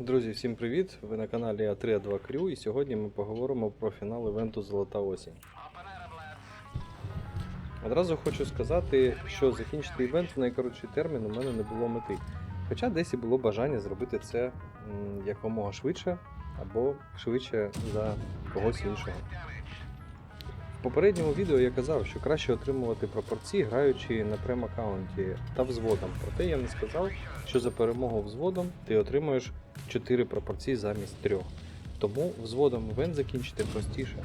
Друзі, всім привіт! Ви на каналі А3 2 Крю і сьогодні ми поговоримо про фінал івенту Золота осінь. Одразу хочу сказати, що закінчити івент в найкоротший термін у мене не було мети. Хоча десь і було бажання зробити це якомога швидше або швидше за когось іншого. В попередньому відео я казав, що краще отримувати пропорції, граючи на прем-аккаунті та взводом. Проте я не сказав, що за перемогу взводом ти отримуєш 4 пропорції замість 3. Тому взводом івент закінчити простіше.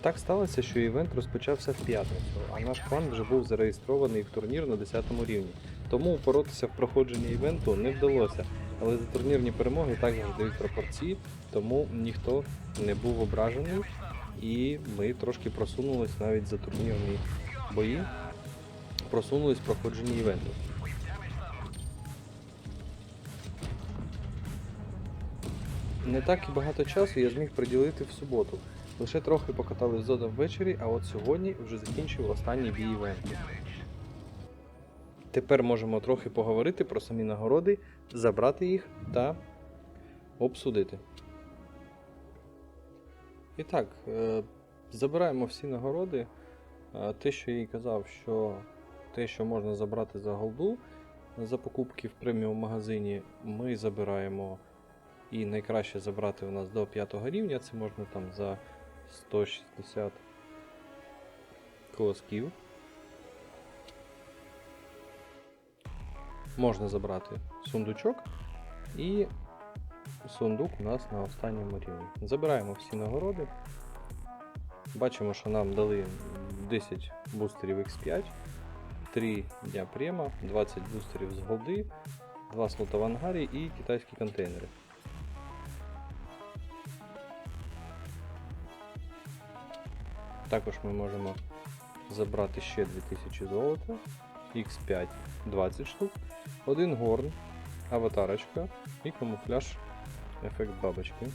Так сталося, що івент розпочався в п'ятницю, а наш клан вже був зареєстрований в турнір на 10 рівні. Тому упоротися в проходженні івенту не вдалося, але за турнірні перемоги також дають пропорції, тому ніхто не був ображений, і ми трошки просунулись навіть за турнірні бої, просунулись в проходженні івенту. Не так і багато часу я зміг приділити в суботу. Лише трохи покатали з зодом ввечері, а от сьогодні вже закінчив останній бій івенту. Тепер можемо трохи поговорити про самі нагороди, забрати їх та обсудити. І так, е, забираємо всі нагороди. Е, Те, що я і казав, що те, що можна забрати за голду за покупки в преміум магазині, ми забираємо. І найкраще забрати у нас до 5 рівня, це можна там за 160 колосків. Можна забрати сундучок і сундук у нас на останньому рівні. Забираємо всі нагороди. Бачимо, що нам дали 10 бустерів X5, 3 дня према, 20 бустерів з голди, 2 слота в ангарі і китайські контейнери. Також ми можемо забрати ще 2000 золота, X5 20 штук, один горн, аватарочка і камуфляж ефект бабочки.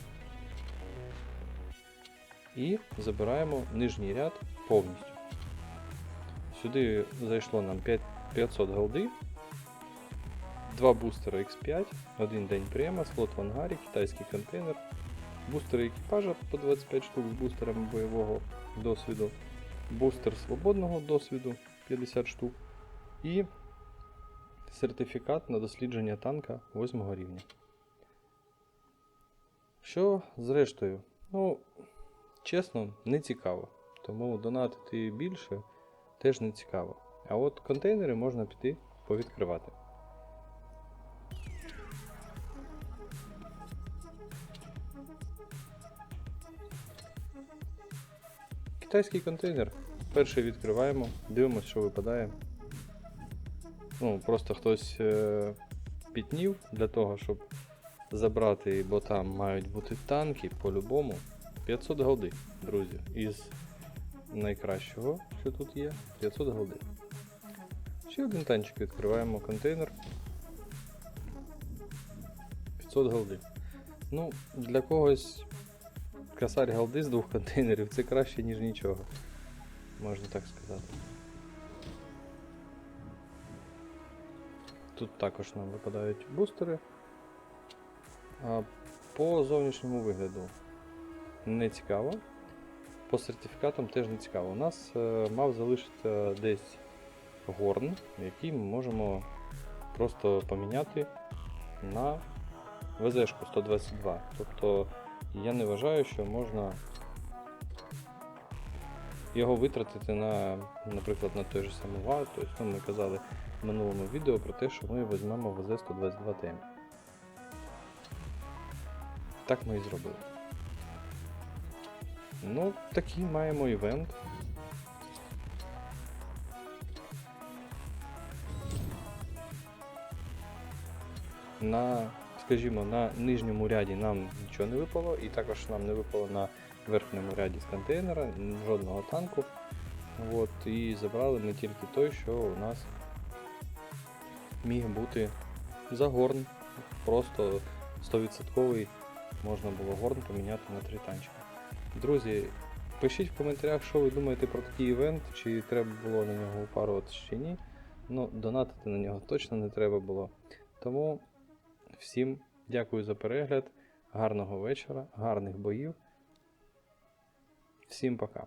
І забираємо нижній ряд повністю. Сюди зайшло нам 500 голди, 2 бустера X5, один день према, слот в ангарі, китайський контейнер, бустери екіпажа по 25 штук з бустерами бойового досвіду, бустер свободного досвіду 50 штук і сертифікат на дослідження танка 8 рівня. Що зрештою? Ну, чесно, не цікаво. Тому донатити більше теж не цікаво. А от контейнери можна піти повідкривати. Китайський контейнер. Перший відкриваємо, дивимося, що випадає. Ну, просто хтось е, пітнів для того, щоб забрати, бо там мають бути танки по-любому. 500 голди, друзі, із найкращого, що тут є, 500 голди. Ще один танчик відкриваємо контейнер. 500 голди. Ну, для когось косарь голди з двох контейнерів це краще, ніж нічого. Можна так сказати. Тут також нам випадають бустери. А по зовнішньому вигляду не цікаво. По сертифікатам теж не цікаво. У нас е, мав залишитися десь горн, який ми можемо просто поміняти на ВЗшку 122. Я не вважаю, що можна його витратити на, наприклад, на той же самий ВА. Тобто, ну, ми казали в минулому відео про те, що ми візьмемо ВЗ-122 ТМ. Так ми і зробили. Ну, такий маємо івент. На, скажімо, на нижньому ряді нам нічого не випало, і також нам не випало на верхньому ряді з контейнера жодного танку. От, і забрали ми тільки той, що у нас міг бути за горн. Просто 100% можна було горн поміняти на три танчика. Друзі, пишіть в коментарях, що ви думаєте про такий івент, чи треба було на нього упарувати чи ні. Ну, донатити на нього точно не треба було. Тому Всім дякую за перегляд, гарного вечора, гарних боїв. Всім пока.